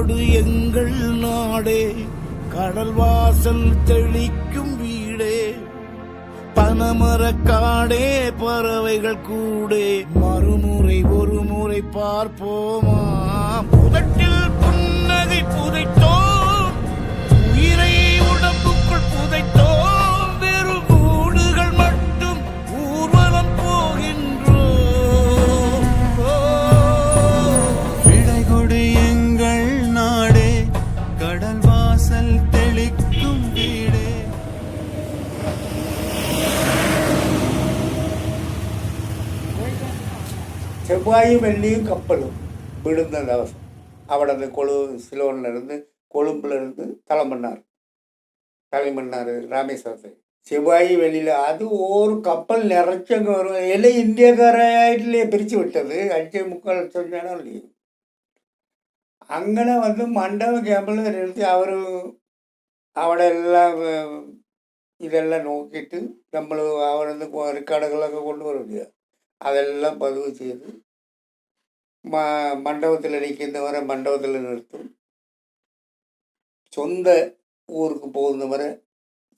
கொடு எங்கள் நாடே கடல் வாசல் தெளிக்கும் வீடே. பனமரக்காடே பறவைகள் கூடே. மறுமுறை ஒரு முறை பார்ப்போமா? புதட்டில் புன்னகை புதை செவ்வாயும் வெள்ளியும் கப்பலும் விழுந்த தவசம் அவடது கொழு சிலோன்லேருந்து கொழும்புலேருந்து தலைமன்னார் தலைமன்னார் ராமேஸ்வரத்துக்கு செவ்வாய் வெளியில் அது ஒரு கப்பல் நிறைச்சங்க வரும். எல்லாம் இந்தியக்காரையிலே பிரித்து விட்டது. அஞ்சு முக்கால் லட்சம் ஜனம் இல்லையோ. அங்கே வந்து மண்டபம் கேம்பில் நிறுத்தி அவர் அவட எல்லாம் இதெல்லாம் நோக்கிட்டு நம்மளும் அவனது ரெக்கார்டுகளൊക്കെ கொண்டு வர முடியாது அதெல்லாம் பதிவு செய்து ம மண்டபத்தில் நிற்கின்றவரை மண்டபத்தில் நிறுத்தும். சொந்த ஊருக்கு போகிற வரை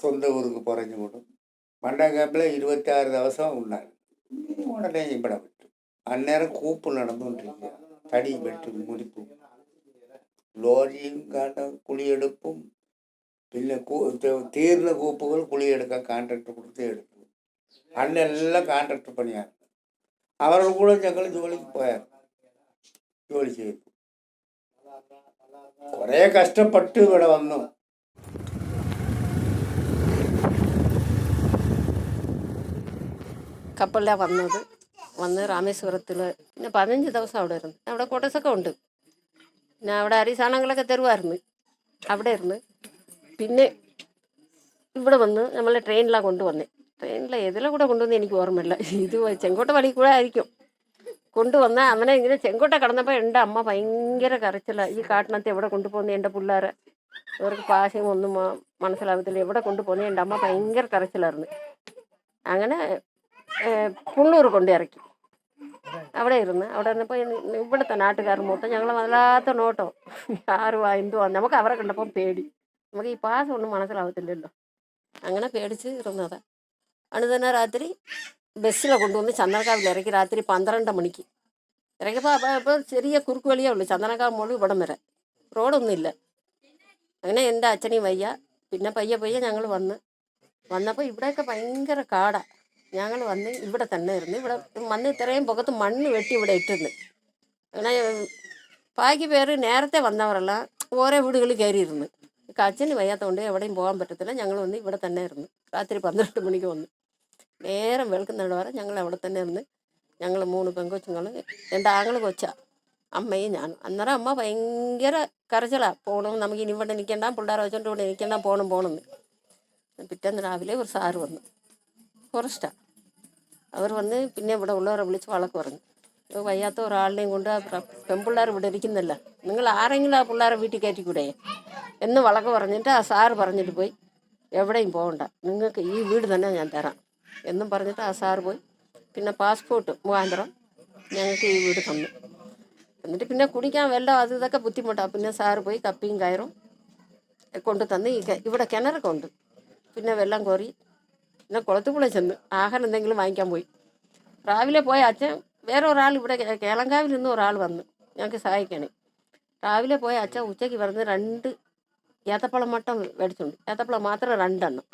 சொந்த ஊருக்கு குறைஞ்சு விடும். மண்டகப்பில் இருபத்தி ஆறு தவசம் உண்டாங்க உடனே இப்பட விட்டு. அந்நேரம் கூப்பு நடந்துட்டு தடி வெட்டு முடிப்பு லோரியும் காட்ட குழியெடுப்பும் பின்ன கூ தீர்ந்த கூப்புகள் குழியெடுக்க கான்ட்ராக்ட் கொடுத்து எடுக்கும். அண்ணெல்லாம் கான்ட்ராக்ட் பண்ணியாரு அவர்கள் கூட எங்களுக்கு ஜோலிக்கு போயார். ജോലി ചെയ്തു. കുറേ കഷ്ടപ്പെട്ട് ഇവിടെ വന്നു. കപ്പലിലാണ് വന്നത്. വന്ന് രാമേശ്വരത്തിൽ പിന്നെ പതിനഞ്ച് ദിവസം അവിടെ ഇരുന്നു. അവിടെ കോട്ടേഴ്സൊക്കെ ഉണ്ട്. പിന്നെ അവിടെ അരി സാധനങ്ങളൊക്കെ തരുമായിരുന്നു അവിടെ ഇരുന്ന്. പിന്നെ ഇവിടെ വന്ന് നമ്മളെ ട്രെയിനിലാണ് കൊണ്ടുവന്നേ. ട്രെയിനിലെ ഏതിലെ കൂടെ കൊണ്ടുവന്ന് എനിക്ക് ഓർമ്മയില്ല. ഇത് ചെങ്കോട്ട വഴി കൂടെ ആയിരിക്കും. കൊണ്ടുവന്ന അവനെ ഇങ്ങനെ ചെങ്കോട്ട കടന്നപ്പോൾ എന്റെ അമ്മ ഭയങ്കര കരച്ചില. ഈ കാട്ടിനകത്ത് എവിടെ കൊണ്ടുപോകുന്ന എന്റെ പിള്ളേരെ? അവർക്ക് ഭാഷയും ഒന്നും മനസ്സിലാവത്തില്ല. എവിടെ കൊണ്ടുപോകുന്ന? എന്റെ അമ്മ ഭയങ്കര കരച്ചിലായിരുന്നു. അങ്ങനെ പുള്ളൂർ കൊണ്ടിറക്കി അവിടെ ഇരുന്ന് അവിടെ ഇരുന്നപ്പോൾ ഇവിടുത്തെ നാട്ടുകാർ മൊത്തം ഞങ്ങൾ വല്ലാത്ത നോട്ടോ. ആരുവാ എന്തുവാ? നമുക്ക് അവരെ കണ്ടപ്പം പേടി. നമുക്ക് ഈ പാസ് ഒന്നും മനസ്സിലാവത്തില്ലല്ലോ. അങ്ങനെ പേടിച്ച് ഇരുന്നതാ. അന്ന് തന്നെ രാത്രി ബസ്സിലെ കൊണ്ടുവന്ന് ചന്ദനക്കാവിൽ ഇറക്കി രാത്രി പന്ത്രണ്ട് മണിക്ക്. ഇറക്കിയപ്പോൾ അപ്പോൾ അപ്പോൾ ചെറിയ കുറുക്ക് വഴിയേ ഉള്ളൂ ചന്ദനക്കാവ് മുകളിൽ ഇവിടം വരെ. റോഡൊന്നുമില്ല അങ്ങനെ എന്റെ അച്ഛനെയും വയ്യ പിന്നെ പയ്യെ പയ്യെ ഞങ്ങൾ വന്ന്. വന്നപ്പോൾ ഇവിടെയൊക്കെ ഭയങ്കര കാടാണ് ഞങ്ങൾ വന്ന് ഇവിടെ തന്നെ ഇരുന്ന് ഇവിടെ വന്ന് ഇത്രയും പുറത്ത് മണ്ണ് വെട്ടി ഇവിടെ ഇട്ടിരുന്നു. അങ്ങനെ ബാക്കി പേര് നേരത്തെ വന്നവരെല്ലാം ഓരോ വീടുകളിൽ കയറിയിരുന്നു. അച്ഛന് വയ്യാത്തതുകൊണ്ട് എവിടെയും പോകാൻ പറ്റത്തില്ല ഞങ്ങൾ വന്ന് ഇവിടെ തന്നെ ഇരുന്നു. രാത്രി പന്ത്രണ്ട് മണിക്ക് വന്നു. നേരം വെളുക്കുന്നിട വരെ ഞങ്ങൾ അവിടെ തന്നെ ഇരുന്ന് ഞങ്ങൾ മൂന്ന് പെങ്കൊച്ചുങ്ങൾ എന്റെ ആങ്ങൾ കൊച്ച അമ്മയും ഞാനും. അന്നേരം അമ്മ ഭയങ്കര കരച്ചിലാണ് പോകണം നമുക്ക് ഇനി ഇവിടെ നിൽക്കണ്ട പിള്ളേരെ വെച്ചോണ്ട് ഇവിടെ നിൽക്കണ്ട പോകണം പോകണമെന്ന് പിറ്റേന്ന് രാവിലെ ഒരു സാറ് വന്നു. ഫോറസ്റ്റാ. അവർ വന്ന് പിന്നെ ഇവിടെ ഉള്ളവരെ വിളിച്ച് വഴക്ക് പറഞ്ഞു. "ഇത് വയ്യാത്ത ഒരാളിനെയും കൊണ്ട് പെൺപിള്ളേർ ഇവിടെ ഇരിക്കുന്നില്ല. നിങ്ങൾ ആരെങ്കിലും ആ പിള്ളേരെ വീട്ടിൽ കയറ്റിക്കൂടെ? എന്ന് വഴക്ക് പറഞ്ഞിട്ട് ആ സാറ് പറഞ്ഞിട്ട് പോയി. എവിടെയും പോകണ്ട നിങ്ങൾക്ക് ഈ വീട് തന്നെ ഞാൻ തരാം. എന്നും പറഞ്ഞിട്ട് ആ സാറ് പോയി. പിന്നെ പാസ്പോർട്ട് മുഖാന്തരം ഞങ്ങൾക്ക് ഈ വീട് തന്നു. എന്നിട്ട് പിന്നെ കുടിക്കാൻ വെള്ളം അത് ഇതൊക്കെ ബുദ്ധിമുട്ടാണ് പിന്നെ സാറ് പോയി കപ്പിയും കയറും. കൊണ്ട് തന്ന് ഈ ഇവിടെ കിണറൊക്കെ ഉണ്ട്. പിന്നെ വെള്ളം കോരി പിന്നെ കുളത്തുപുഴ ചെന്ന് ആഹാരം എന്തെങ്കിലും വാങ്ങിക്കാൻ പോയി. രാവിലെ പോയ അച്ഛൻ വേറെ ഒരാൾ ഇവിടെ കേളങ്കാവിൽ നിന്ന് ഒരാൾ വന്ന് ഞങ്ങൾക്ക് സഹായിക്കണേ. രാവിലെ പോയ അച്ഛൻ ഉച്ചയ്ക്ക് പറഞ്ഞ് രണ്ട് ഏത്തപ്പഴം മട്ടം മേടിച്ചുണ്ട്. ഏത്തപ്പഴം മാത്രം രണ്ടെണ്ണം.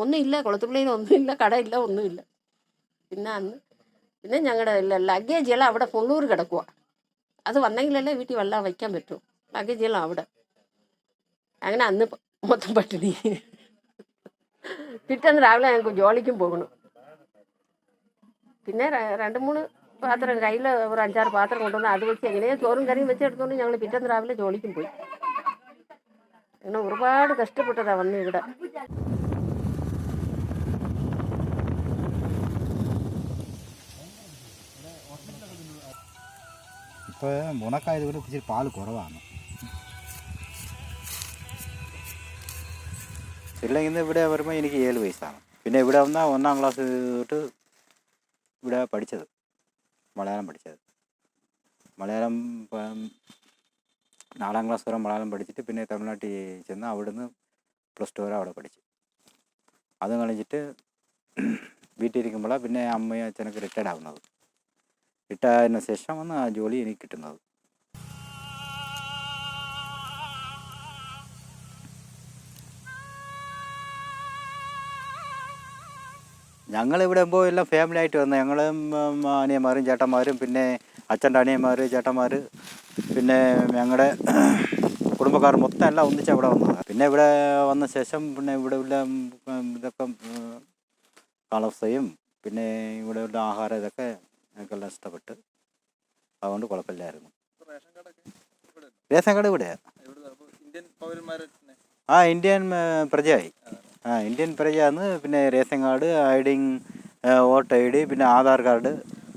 ഒന്നുമില്ല കുളത്തുപള്ളിയിൽ ഒന്നുമില്ല കടയില്ല ഒന്നുമില്ല. പിന്നെ അന്ന് പിന്നെ ഞങ്ങളുടെ ലഗേജെല്ലാം അവിടെ പൊള്ളൂർ കിടക്കുക അത് വന്നെങ്കിലല്ലേ വീട്ടിൽ വെള്ളം വയ്ക്കാൻ പറ്റൂ. ലഗേജെല്ലാം അവിടെ. അങ്ങനെ അന്ന് മൊത്തം പട്ടിണി. പിറ്റേന്ന് രാവിലെ ഞങ്ങൾക്ക് ജോലിക്കും പോകണം. പിന്നെ രണ്ട് മൂന്ന് പാത്രം കയ്യിൽ ഒരു അഞ്ചാറ് പാത്രം കൊണ്ടുവന്ന് അത് വെച്ച് എങ്ങനെയോ ചോറും കറിയും വെച്ച് എടുത്തുകൊണ്ട് ഞങ്ങൾ പിറ്റേന്ന് രാവിലെ ജോലിക്കും പോയി. അങ്ങനെ ഒരുപാട് കഷ്ടപ്പെട്ടതാണ് വന്ന് ഇവിടെ. ഇപ്പോൾ മുണക്കായതുകൊണ്ട് ഇച്ചിരി പാൽ കുറവാണ്. ഇല്ലെങ്കിൽ ഇവിടെ വരുമ്പോൾ എനിക്ക് ഏഴ് വയസ്സാണ്. പിന്നെ ഇവിടെ വന്നാൽ ഒന്നാം ക്ലാസ് തൊട്ട് ഇവിടെ പഠിച്ചത്. മലയാളം പഠിച്ചത്. മലയാളം നാലാം ക്ലാസ് വരെ മലയാളം പഠിച്ചിട്ട് പിന്നെ തമിഴ്നാട്ടിൽ ചെന്ന് അവിടുന്ന് പ്ലസ് ടു വരെ അവിടെ പഠിച്ചു. അത് കളിച്ചിട്ട് വീട്ടിലിരിക്കുമ്പോഴാണ് പിന്നെ അമ്മയും അച്ഛനൊക്കെ റിട്ടയർഡ് ആവുന്നത്. റിട്ടയർ ആയതിനു ശേഷമാണ് ആ ജോലി എനിക്ക് കിട്ടുന്നത്. ഞങ്ങളിവിടെ ഇപ്പോൾ എല്ലാം ഫാമിലി ആയിട്ട് വന്നത് ഞങ്ങളും അനിയന്മാരും ചേട്ടന്മാരും പിന്നെ അച്ഛന്റെ അനിയന്മാർ ചേട്ടന്മാർ പിന്നെ ഞങ്ങളുടെ കുടുംബക്കാർ മൊത്തം എല്ലാം ഒന്നിച്ച് അവിടെ വന്നത്. പിന്നെ ഇവിടെ വന്ന ശേഷം പിന്നെ ഇവിടെ ഉള്ള ഇതൊക്കെ കാലാവസ്ഥയും പിന്നെ ഇവിടെ ഉള്ള ആഹാരം ഇതൊക്കെ ഞങ്ങൾക്കെല്ലാം ഇഷ്ടപ്പെട്ട് അതുകൊണ്ട് കുഴപ്പമില്ലായിരുന്നു. റേഷൻ കാർഡ് ഇവിടെയാണ് ആ ഇന്ത്യൻ പ്രജയായി. ആ ഇന്ത്യൻ പ്രജയാന്ന് പിന്നെ റേഷൻ കാർഡ് ഐഡിങ് ഡി വോട്ട് ഐ ഡി പിന്നെ ആധാർ കാർഡ്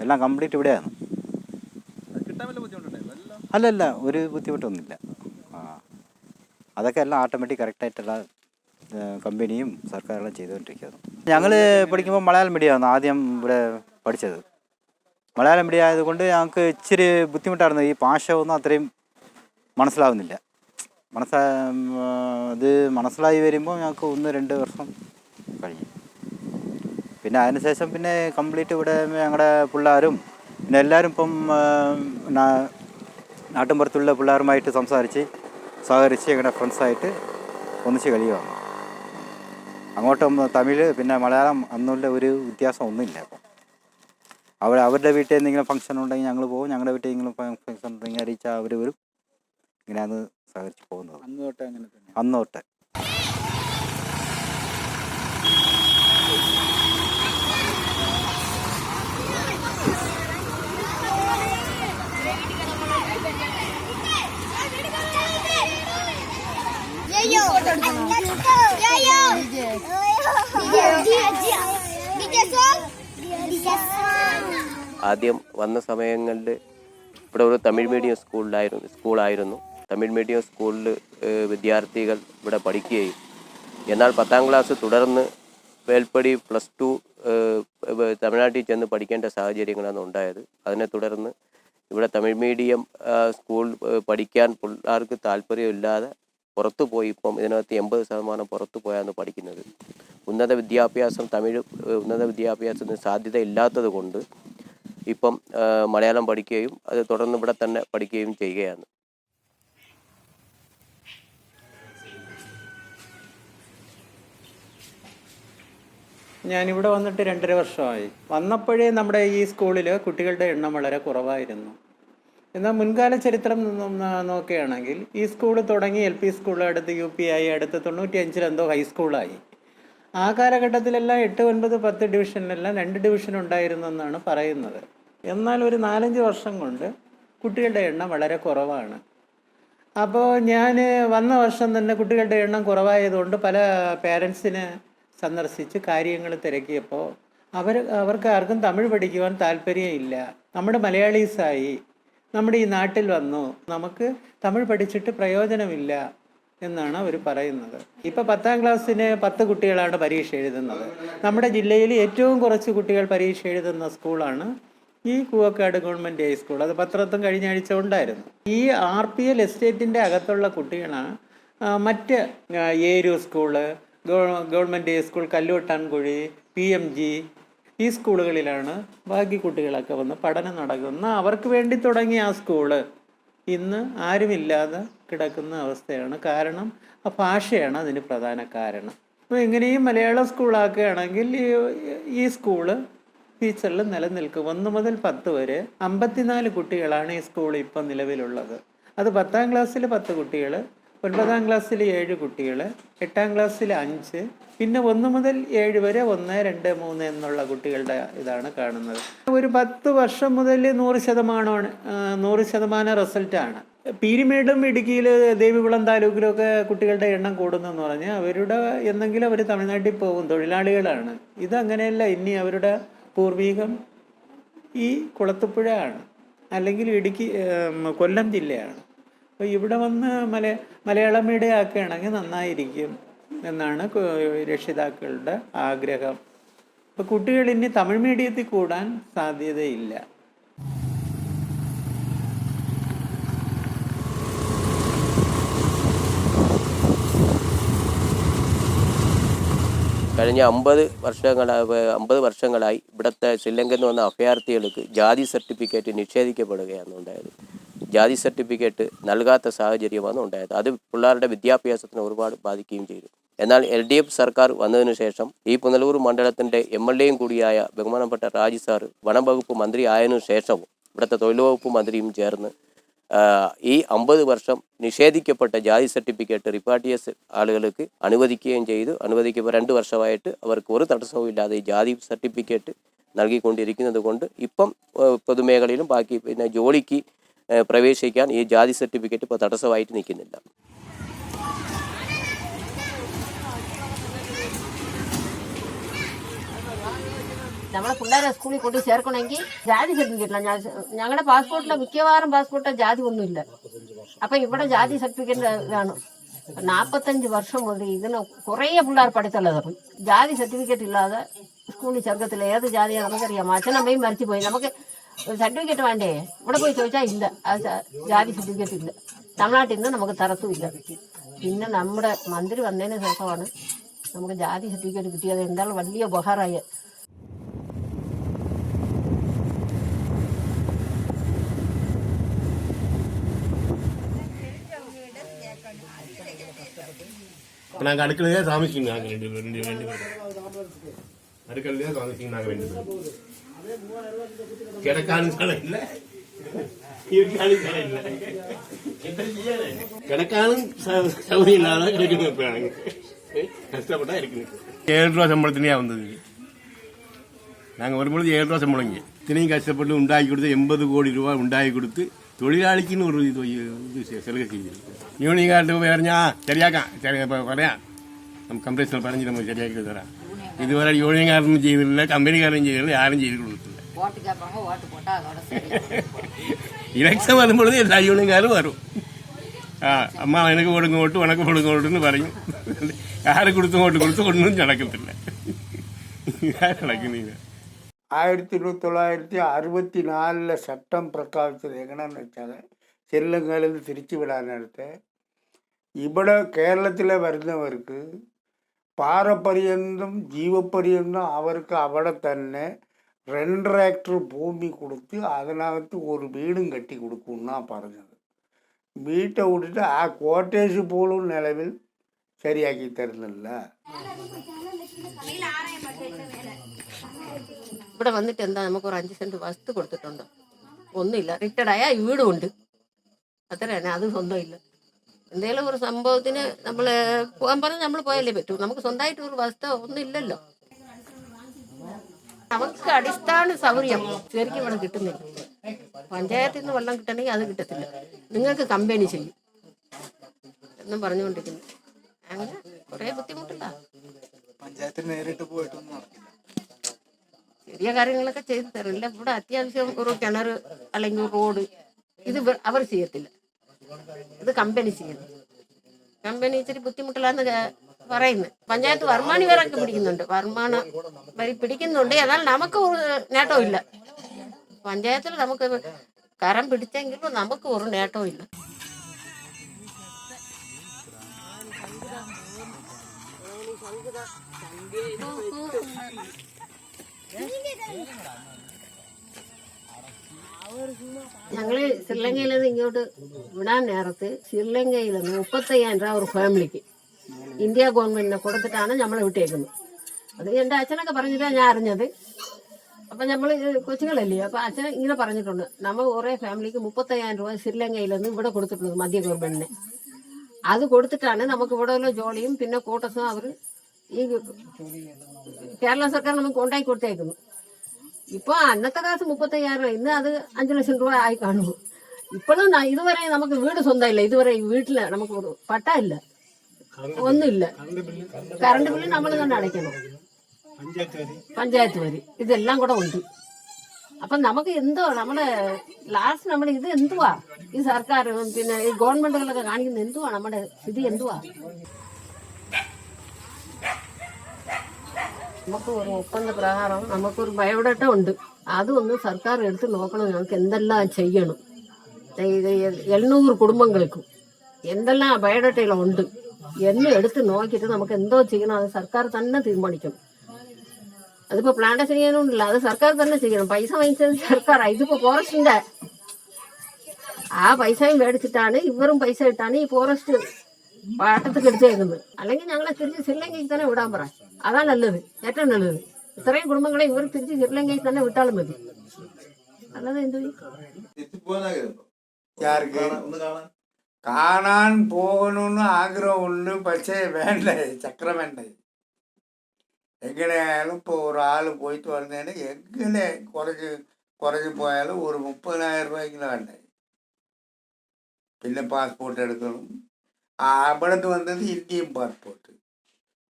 എല്ലാം കംപ്ലീറ്റ് ഇവിടെയാണ്. അല്ലല്ല ഒരു ബുദ്ധിമുട്ടൊന്നുമില്ല. ആ അതൊക്കെ എല്ലാം ഓട്ടോമാറ്റിക് കറക്റ്റായിട്ടുള്ള കമ്പനിയും സർക്കാരെല്ലാം ചെയ്തുകൊണ്ടിരിക്കുന്നു. ഞങ്ങൾ പഠിക്കുമ്പോൾ മലയാളം മീഡിയമാണ് ആദ്യം ഇവിടെ പഠിച്ചത്? മലയാളം മീഡിയം ആയതുകൊണ്ട് ഞങ്ങൾക്ക് ഇച്ചിരി ബുദ്ധിമുട്ടായിരുന്നു. ഈ ഭാഷ ഒന്നും അത്രയും മനസ്സിലാവുന്നില്ല. മനസ്സാ ഇത് മനസ്സിലായി വരുമ്പോൾ ഞങ്ങൾക്ക് ഒന്ന് രണ്ട് വർഷം കഴിഞ്ഞു. പിന്നെ അതിനുശേഷം പിന്നെ കംപ്ലീറ്റ് ഇവിടെ ഞങ്ങളുടെ പിള്ളേരും പിന്നെ എല്ലാവരും ഇപ്പം നാട്ടിൻപുറത്തുള്ള പിള്ളേരുമായിട്ട് സംസാരിച്ച് സഹകരിച്ച് ഞങ്ങളുടെ ഫ്രണ്ട്സായിട്ട് ഒന്നിച്ച് കഴിയുകയാണ് അങ്ങോട്ടും തമിഴ് പിന്നെ മലയാളം അന്നുള്ള ഒരു വ്യത്യാസം ഒന്നുമില്ല ഇപ്പം. അവർ അവരുടെ വീട്ടിൽ എന്തെങ്കിലും ഫംഗ്ഷൻ ഉണ്ടെങ്കിൽ ഞങ്ങൾ പോകും ഞങ്ങളുടെ വീട്ടിൽ എന്തെങ്കിലും ഫംഗ്ഷൻ ഉണ്ടെങ്കിൽ അറിയിച്ചാൽ അവർ വരും ഇങ്ങനെയാണ് സഹകരിച്ച് പോകുന്നത് അന്ന് തൊട്ടേ അങ്ങനെ തന്നെ അന്ന് yeah. Yeah, yeah. Yeah, yeah. DJ song. ആദ്യം വന്ന സമയങ്ങളിൽ ഇവിടെ ഒരു തമിഴ് മീഡിയം സ്കൂളിലായിരുന്നു സ്കൂളായിരുന്നു. തമിഴ് മീഡിയം സ്കൂളിൽ വിദ്യാർത്ഥികൾ ഇവിടെ പഠിക്കുകയും എന്നാൽ പത്താം ക്ലാസ് തുടർന്ന് വേൽപ്പടി പ്ലസ് ടു തമിഴ്നാട്ടിൽ ചെന്ന് പഠിക്കേണ്ട സാഹചര്യങ്ങളാണ് ഉണ്ടായത്. അതിനെ തുടർന്ന് ഇവിടെ തമിഴ് മീഡിയം സ്കൂൾ പഠിക്കാൻ പിള്ളേർക്ക് താല്പര്യമില്ലാതെ പുറത്തു പോയി ഇപ്പം ഇതിനകത്ത് എൺപത് ശതമാനം പുറത്തു പോയാണ് പഠിക്കുന്നത്. ഉന്നത വിദ്യാഭ്യാസം തമിഴ് ഉന്നത വിദ്യാഭ്യാസത്തിന് സാധ്യത ഇല്ലാത്തത് കൊണ്ട് ഇപ്പം മലയാളം പഠിക്കുകയും അത് തുടർന്ന് ഇവിടെ തന്നെ പഠിക്കുകയും ചെയ്യുകയാണ്. ഞാനിവിടെ വന്നിട്ട് രണ്ടര വർഷമായി. വന്നപ്പോഴേ നമ്മുടെ ഈ സ്കൂളിൽ കുട്ടികളുടെ എണ്ണം വളരെ കുറവായിരുന്നു. എന്നാൽ മുൻകാല ചരിത്രം നോക്കുകയാണെങ്കിൽ ഈ സ്കൂൾ തുടങ്ങി എൽ പി സ്കൂൾ അടുത്ത് യു പി ആയി അടുത്ത് തൊണ്ണൂറ്റി അഞ്ചിലെന്തോ ഹൈസ്കൂളായി ആ കാലഘട്ടത്തിലെല്ലാം എട്ട് ഒൻപത് പത്ത് ഡിവിഷനിലെല്ലാം രണ്ട് ഡിവിഷൻ ഉണ്ടായിരുന്നു എന്നാണ് പറയുന്നത്. എന്നാൽ ഒരു നാലഞ്ച് വർഷം കൊണ്ട് കുട്ടികളുടെ എണ്ണം വളരെ കുറവാണ്. അപ്പോൾ ഞാൻ വന്ന വർഷം തന്നെ കുട്ടികളുടെ എണ്ണം കുറവായതുകൊണ്ട് പല പേരൻസിനെ സന്ദർശിച്ച് കാര്യങ്ങൾ തിരക്കിയപ്പോൾ അവർ അവർക്ക് ആർക്കും തമിഴ് പഠിക്കുവാൻ താല്പര്യമില്ല. നമ്മുടെ മലയാളീസായി. നമ്മുടെ ഈ നാട്ടിൽ വന്നു. നമുക്ക് തമിഴ് പഠിച്ചിട്ട് പ്രയോജനമില്ല എന്നാണ് അവർ പറയുന്നത്. ഇപ്പോൾ പത്താം ക്ലാസ്സിന് പത്ത് കുട്ടികളാണ് പരീക്ഷ എഴുതുന്നത്. നമ്മുടെ ജില്ലയിൽ ഏറ്റവും കുറച്ച് കുട്ടികൾ പരീക്ഷ എഴുതുന്ന സ്കൂളാണ് ഈ കൂവക്കാട് ഗവൺമെന്റ് ഹൈസ്കൂൾ അത് പത്രത്തും കഴിഞ്ഞ ആഴ്ച ഉണ്ടായിരുന്നു. ഈ ആർ പി എൽ എസ്റ്റേറ്റിന്റെ അകത്തുള്ള കുട്ടികളാണ് മറ്റ് ഏരു സ്കൂൾ ഗവ- government school Kalluttankuzhi P M G ഈ സ്കൂളുകളിലാണ് ബാക്കി കുട്ടികളൊക്കെ വന്ന് പഠനം നടക്കുന്ന അവർക്ക് വേണ്ടി തുടങ്ങിയ ആ സ്കൂൾ. ഇന്ന് ആരുമില്ലാതെ കിടക്കുന്ന അവസ്ഥയാണ്. കാരണം ആ ഭാഷയാണ് അതിന് പ്രധാന കാരണം. അപ്പോൾ എങ്ങനെയും മലയാള സ്കൂളാക്കുകയാണെങ്കിൽ ഈ- സ്കൂൾ ടീച്ചറിൽ നിലനിൽക്കും. ഒന്ന് മുതൽ പത്ത് വരെ അമ്പത്തിനാല് കുട്ടികളാണ് ഈ സ്കൂൾ ഇപ്പം നിലവിലുള്ളത്. അത് പത്താം ക്ലാസ്സിൽ പത്ത് കുട്ടികൾ ഒൻപതാം ക്ലാസ്സിൽ ഏഴ് കുട്ടികൾ എട്ടാം ക്ലാസ്സിൽ അഞ്ച് പിന്നെ ഒന്ന് മുതൽ ഏഴ് വരെ ഒന്ന് രണ്ട് മൂന്ന് എന്നുള്ള കുട്ടികളുടെ ഇതാണ് കാണുന്നത്. ഒരു പത്ത് വർഷം മുതൽ നൂറ് ശതമാനമാണ് നൂറ് ശതമാനം റിസൾട്ടാണ്. പീരിമേടും ഇടുക്കിയിൽ ദേവികുളം താലൂക്കിലൊക്കെ കുട്ടികളുടെ എണ്ണം കൂടുന്നെന്ന് പറഞ്ഞാൽ അവരുടെ എന്തെങ്കിലും അവർ തമിഴ്നാട്ടിൽ പോകും തൊഴിലാളികളാണ്. ഇതങ്ങനെയല്ല ഇനി അവരുടെ പൂർവീകം ഈ കുളത്തുപുഴ ആണ്. അല്ലെങ്കിൽ ഇടുക്കി കൊല്ലം ജില്ലയാണ്. അപ്പോൾ ഇവിടെ വന്ന് മല മലയാളം മീഡിയം ആക്കുകയാണെങ്കിൽ നന്നായിരിക്കും. എന്നാണ് രക്ഷിതാക്കളുടെ ആഗ്രഹം. ഇപ്പം കുട്ടികൾ ഇനി തമിഴ് മീഡിയത്തിൽ കൂടാൻ സാധ്യതയില്ല. കഴിഞ്ഞ അമ്പത് വർഷങ്ങളായി അമ്പത് വർഷങ്ങളായി ഇവിടുത്തെ ശ്രീലങ്കയിൽ നിന്ന് വന്ന അഭയാർത്ഥികൾക്ക് ജാതി സർട്ടിഫിക്കറ്റ് നിഷേധിക്കപ്പെടുകയാണ് ഉണ്ടായത്. ജാതി സർട്ടിഫിക്കറ്റ് നൽകാത്ത സാഹചര്യമാണ് ഉണ്ടായത്. അത് പിള്ളേരുടെ വിദ്യാഭ്യാസത്തിന് ഒരുപാട് ബാധിക്കുകയും ചെയ്തു. എന്നാൽ എൽ ഡി എഫ് സർക്കാർ വന്നതിനു ശേഷം ഈ പുനലൂർ മണ്ഡലത്തിന്റെ എം എൽ എയും കൂടിയായ ബഹുമാനപ്പെട്ട രാജി സാർ വനം വകുപ്പ് മന്ത്രി ആയതിനു ശേഷവും ഇവിടുത്തെ തൊഴിൽ വകുപ്പ് മന്ത്രിയും ചേർന്ന് ഈ അമ്പത് വർഷം നിഷേധിക്കപ്പെട്ട ജാതി സർട്ടിഫിക്കറ്റ് റിപ്പാർട്ടിയസ് ആളുകൾക്ക് അനുവദിക്കുകയും ചെയ്തു. അനുവദിക്കുമ്പോൾ രണ്ട് വർഷമായിട്ട് അവർക്ക് ഒരു തടസ്സവും ഇല്ലാതെ ഈ ജാതി സർട്ടിഫിക്കറ്റ് നൽകിക്കൊണ്ടിരിക്കുന്നത് കൊണ്ട് ഇപ്പം പൊതുമേഖലയിലും ബാക്കി പിന്നെ ജോലിക്ക് പ്രവേശിക്കാൻ ഈ ജാതി സർട്ടിഫിക്കറ്റ് ഇപ്പോൾ തടസ്സമായിട്ട് നിൽക്കുന്നില്ല. നമ്മളെ പിള്ളേരെ സ്കൂളിൽ കൊണ്ട് ചേർക്കണമെങ്കിൽ ജാതി സർട്ടിഫിക്കറ്റില്ല. ഞങ്ങളുടെ പാസ്പോർട്ടിലെ മിക്കവാറും പാസ്പോർട്ടിലെ ജാതി ഒന്നുമില്ല. അപ്പൊ ഇവിടെ ജാതി സർട്ടിഫിക്കറ്റ് വേണം. നാൽപ്പത്തഞ്ച് വർഷം മുതൽ ഇതിന് കുറേ പിള്ളേർ പഠിച്ചുള്ളത് ജാതി സർട്ടിഫിക്കറ്റ് ഇല്ലാതെ സ്കൂളിൽ ചേർക്കത്തില്ല. ഏത് ജാതിയാണ് നമുക്കറിയാം. അച്ഛനമ്മയും മരിച്ചു പോയി നമുക്ക് സർട്ടിഫിക്കറ്റ് വേണ്ടേ? ഇവിടെ പോയി ചോദിച്ചാൽ ഇല്ല. ജാതി സർട്ടിഫിക്കറ്റ് ഇല്ല. തമിഴ്നാട്ടിൽ നിന്ന് നമുക്ക് തരത്തുമില്ല പിന്നെ നമ്മുടെ മന്ത്രി വന്നതിന് ശേഷമാണ് നമുക്ക് ജാതി സർട്ടിഫിക്കറ്റ് കിട്ടിയത്. എന്താണ് വലിയ ഉപകാരമായി இப்போ நாங்கள் அடுக்கலையே சாமிச்சிங்க நாங்கள் ரெண்டு பேரும் ரெண்டு ரெண்டு பேரும். அடுக்கலையே சாமிச்சிங்க நாங்கள் ரெண்டு பேரும். கிடக்கானு கடை இல்லை. இருக்கானு கிடக்கானும் சௌகரியம் இல்லாத கிடைக்கணும் ஏழு ரூபா சம்பளத்திலேயே வந்தது. நாங்கள் வரும்பொழுது ஏழு ரூபா சம்பளம் தினையும் கஷ்டப்பட்டு உண்டாக்கி கொடுத்து எண்பது கோடி ரூபா உண்டாக்கி கொடுத்து തൊഴിലാളിക്കുന്ന് ഒരു ഇത് ഇത് സെലക്ട് ചെയ്തിരിക്കും യൂണിക്കാട്ട് പറഞ്ഞാ ശരിയാക്കാം ശരി പറയാം നമുക്ക് കംപ്രഷനിൽ പറഞ്ഞ് നമ്മൾ ശരിയാക്കി തരാം ഇതുവരെ യൂണിയൻകാരനും ചെയ്തിട്ടില്ല കമ്പനിക്കാരനും ചെയ്തിട്ടില്ല ആരും ചെയ്ത് കൊടുത്തില്ല ഇലക്ഷൻ വരുമ്പോഴേ എല്ലാ യൂണിയൻകാരും വരും ആ അമ്മ എനിക്ക് കൊടുങ്ങ് വോട്ട് ഉണക്ക് കൊടുങ്ങ് വോട്ടെന്ന് പറയും ആര് കൊടുത്തും വോട്ട് കൊടുത്ത് ഒന്നും നടക്കത്തില്ല ആര് നടക്കുന്നില്ല ஆயிரத்தி தொள்ளாயிரத்தி அறுபத்தி நாலில் சட்டம் பிரகாசித்தது எங்கன்னு வச்சாங்க செல்லுங்கலேருந்து திருச்சி விழா நடத்த ഇവിടെ കേരളത്തിലെ വരുന്നവർക്ക് പാറപ്പര്യന്തം ജീവപ്പര്യന്തം അവർക്ക് അവിടെ തന്നെ റെൻഡർ ആക്ടർ ഭൂമി കൊടുത്ത് അതിനകത്ത് ഒരു വീടും കെട്ടി കൊടുക്കും എന്നാ പറഞ്ഞത് വീട്ടை വിട്ടിട്ട് ആ ക്വാർട്ടേഴ്സ് പോലും നിലവിൽ ശരിയാക്കി തരുന്നില്ല ഇവിടെ വന്നിട്ട് എന്താ നമുക്ക് ഒരു അഞ്ച് സെന്റ് വസ്തു കൊടുത്തിട്ടുണ്ടോ? ഒന്നുമില്ല. റിട്ടയർഡ് ആയ വീടും ഉണ്ട് അത്ര തന്നെ അത് സ്വന്തമില്ല. എന്തെങ്കിലും ഒരു സംഭവത്തിന് നമ്മൾ പോകാൻ പറഞ്ഞാൽ നമ്മൾ പോയാലേ പറ്റൂ. നമുക്ക് സ്വന്തമായിട്ട് ഒരു വസ്തു ഒന്നും ഇല്ലല്ലോ നമുക്ക് അടിസ്ഥാന സൗകര്യം ശരിക്കും ഇവിടെ കിട്ടുന്നില്ല. പഞ്ചായത്തിൽ നിന്ന് വെള്ളം കിട്ടണമെങ്കിൽ അത് കിട്ടത്തില്ല. നിങ്ങൾക്ക് കമ്പനി ചെയ്യും. എന്നും പറഞ്ഞുകൊണ്ടിരിക്കുന്നു. അങ്ങനെ കുറേ ബുദ്ധിമുട്ടില്ല പഞ്ചായത്തിൽ നേരിട്ട് പോയിട്ടൊന്നും നടക്കില്ല. ചെറിയ കാര്യങ്ങളൊക്കെ ചെയ്ത് തരില്ല ഇവിടെ അത്യാവശ്യം ഒരു കിണർ അല്ലെങ്കിൽ റോഡ് ഇത് അവർ ചെയ്യത്തില്ല. ഇത് കമ്പനി ചെയ്യുന്നു കമ്പനി ഇച്ചിരി ബുദ്ധിമുട്ടില്ലാന്ന് പറയുന്നത് പറയുന്നു. പഞ്ചായത്ത് വർമാണി വരൊക്കെ പിടിക്കുന്നുണ്ട്. വർമാണ വരി പിടിക്കുന്നുണ്ട്. എന്നാൽ നമുക്ക് ഒരു നേട്ടവും ഇല്ല. പഞ്ചായത്തിൽ നമുക്ക് കരം പിടിച്ചെങ്കിലും നമുക്ക് ഒരു നേട്ടവും ഇല്ല. ഞങ്ങൾ ശ്രീലങ്കയിൽ നിന്ന് ഇങ്ങോട്ട് വിടാൻ നേരത്ത് ശ്രീലങ്കയിൽ നിന്ന് മുപ്പത്തയ്യായിരം രൂപ ഒരു ഫാമിലിക്ക്. ഇന്ത്യ ഗവൺമെന്റിനെ കൊടുത്തിട്ടാണ് നമ്മളെ വിട്ടേക്കുന്നത്. അത് എന്റെ അച്ഛനൊക്കെ പറഞ്ഞിട്ടാണ് ഞാൻ അറിഞ്ഞത്. അപ്പൊ നമ്മൾ കൊച്ചുങ്ങളല്ലേ അപ്പൊ അച്ഛൻ ഇങ്ങനെ പറഞ്ഞിട്ടുണ്ട്. നമ്മൾ കുറേ ഫാമിലിക്ക് മുപ്പത്തയ്യായിരം രൂപ ശ്രീലങ്കയിൽ നിന്ന് ഇവിടെ കൊടുത്തിട്ടുള്ളത് മധ്യ ഗവൺമെന്റിന്. അത് കൊടുത്തിട്ടാണ് നമുക്ക് ഇവിടെ ഉള്ള ജോലിയും പിന്നെ കൂട്ടസും അവർ ഈ കേരള സർക്കാർ നമുക്ക് ഉണ്ടാക്കി കൊടുത്തേക്കുന്നു. ഇപ്പൊ അന്നത്തെ കാലത്ത് മുപ്പത്തയ്യായിരം ഇന്ന് അത് അഞ്ചു ലക്ഷം രൂപ ആയി കാണും ഇപ്പോഴും ഇതുവരെ നമുക്ക് വീട് സ്വന്തമില്ല. ഇതുവരെ ഈ വീട്ടിൽ നമുക്ക് പട്ട ഇല്ല. ഒന്നുമില്ല. കറണ്ട് ബില്ല് നമ്മൾ തന്നെ അടയ്ക്കണം. പഞ്ചായത്ത് വരി. ഇതെല്ലാം കൂടെ ഉണ്ട്. അപ്പൊ നമുക്ക് എന്തോ നമ്മുടെ ലാസ്റ്റ് നമ്മുടെ ഇത് എന്തുവാ? ഈ സർക്കാർ പിന്നെ ഈ ഗവൺമെന്റുകളൊക്കെ കാണിക്കുന്ന എന്തുവാ? നമ്മുടെ സ്ഥിതി എന്തുവാ? നമുക്ക് ഒരു ഒപ്പന്ത പ്രകാരം നമുക്കൊരു ബയോഡാറ്റ ഉണ്ട്. അതൊന്ന് സർക്കാർ എടുത്ത് നോക്കണം ഞങ്ങൾക്ക് എന്തെല്ലാം ചെയ്യണം. ഇത് എണ്ണൂറ് കുടുംബങ്ങൾക്കും എന്തെല്ലാം ബയോഡാറ്റയിലുണ്ട് എന്ന് എടുത്ത് നോക്കിയിട്ട് നമുക്ക് എന്തോ ചെയ്യണം അത് സർക്കാർ തന്നെ തീരുമാനിക്കണം. അതിപ്പോ പ്ലാന്റ് ചെയ്യാനൊന്നുമില്ല അത് സർക്കാർ തന്നെ ചെയ്യണം. പൈസ വാങ്ങിച്ചത് സർക്കാർ ഇതിപ്പോ ഫോറസ്റ്റിന്റെ ആ പൈസയും മേടിച്ചിട്ടാണ് ഇവരും പൈസ ഇട്ടാണ് ഈ ഫോറസ്റ്റ് പാട്ടത്തിൽ എടുത്തേക്കുന്നത് അല്ലെങ്കിൽ ഞങ്ങളെ തിരിച്ച് ശ്രീലങ്കയിൽ തന്നെ വിടാൻ പറ. அதான் நல்லது ஏற்றம் நல்லது. இத்தனையும் குடும்பங்களை இவர் திருச்சி இலங்கை தானே விட்டாலும் மதி. நல்லது இந்த யாருக்கு? காணான் போகணும்னு ஆகிரம் ஒண்ணு பச்சை வேண்டை சக்கரம் வேண்டை. எங்கேனாலும் இப்போ ஒரு ஆள் போயிட்டு வந்தேன்னு எங்கே குறைஞ்சி குறைஞ்சி போயாலும் ஒரு முப்பதாயிரம் ரூபாய்க்குலாம் வேண்டை. பின்ன பாஸ்போர்ட் எடுக்கணும். அப்புறத்து வந்தது இந்தியன் பாஸ்போர்ட்டு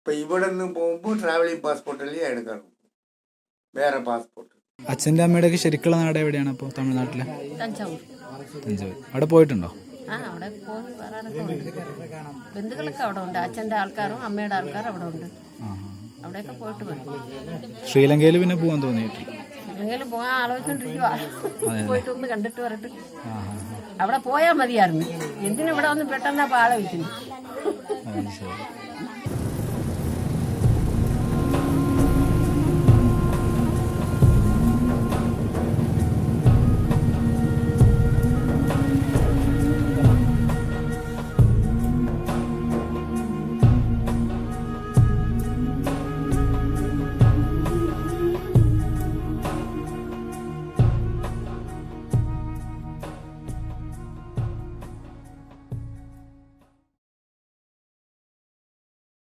ഇപ്പം ഇവിടെ നിന്ന് പോകുമ്പോൾ ട്രാവലിംഗ് പാസ്പോർട്ടല്ലേ എടുക്കണം വേറെ പാസ്പോർട്ട് അച്ഛന്റെ അമ്മയുടെ ഒക്കെ ശരിക്കുള്ള നാട് എവിടെയാണ് അപ്പോൾ തമിഴ്നാട്ടിലെ? തഞ്ചാവൂർ. തഞ്ചാവൂർ. അവിടെ പോയിട്ടുണ്ടോ? ആ അവിടെ ഉണ്ട് ബന്ധുക്കളൊക്കെ അവിടെ ഉണ്ട്. അച്ഛന്റെ ആൾക്കാരും അമ്മയുടെ ആൾക്കാരും അവിടെ ഉണ്ട്. അവിടെയൊക്കെ പോയിട്ട് വരും. ശ്രീലങ്കയിൽ പിന്നെ പോകാൻ തോന്നിട്ട് പോകാൻ ആലോചിച്ചോണ്ടിരിക്കുവാ. പോയിട്ട് ഒന്ന് കണ്ടിട്ട് വരട്ടെ. അവിടെ പോയാ മതിയായിരുന്നു. എന്തിനാ ഇവിടെ ഒന്ന് പെട്ടെന്നാ അത് ശരി.